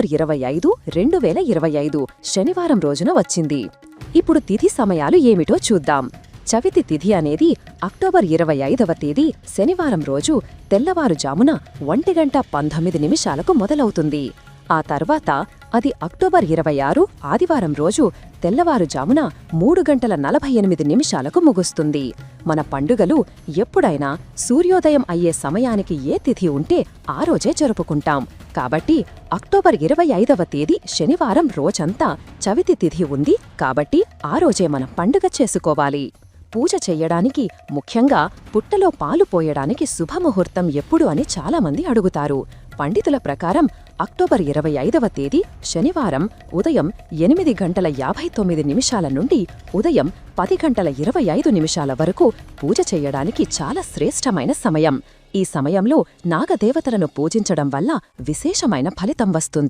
October ఇరవై ఐదు రెండు వేల ఇరవై ఐదు శనివారం రోజున వచ్చింది. ఇప్పుడు తిథి సమయాలు ఏమిటో చూద్దాం. చవితి తిథి అనేది అక్టోబర్ ఇరవై ఐదవ తేదీ శనివారం రోజు తెల్లవారుజామున ఒంటి గంట పంతొమ్మిది నిమిషాలకు మొదలవుతుంది. ఆ తర్వాత అది అక్టోబర్ ఇరవై ఆరు ఆదివారం రోజు తెల్లవారుజామున మూడు గంటల నలభై ఎనిమిది నిమిషాలకు ముగుస్తుంది. మన పండుగలు ఎప్పుడైనా సూర్యోదయం అయ్యే సమయానికి ఏ తిథి ఉంటే ఆ రోజే జరుపుకుంటాం. కాబట్టి అక్టోబర్ ఇరవై ఐదవ తేదీ శనివారం రోజంతా చవితి తిథి ఉంది కాబట్టి ఆ రోజే మనం పండుగ చేసుకోవాలి. పూజ చెయ్యడానికి ముఖ్యంగా పుట్టలో పాలు పోయడానికి శుభముహూర్తం ఎప్పుడు అని చాలామంది అడుగుతారు. పండితుల ప్రకారం అక్టోబర్ ఇరవై ఐదవ తేదీ శనివారం ఉదయం ఎనిమిది గంటల యాభై తొమ్మిది నిమిషాల నుండి ఉదయం పది గంటల ఇరవై ఐదు నిమిషాల వరకు పూజ చేయడానికి చాలా శ్రేష్టమైన సమయం. ఈ సమయంలో నాగదేవతలను పూజించడం వల్ల విశేషమైన ఫలితం వస్తుంది.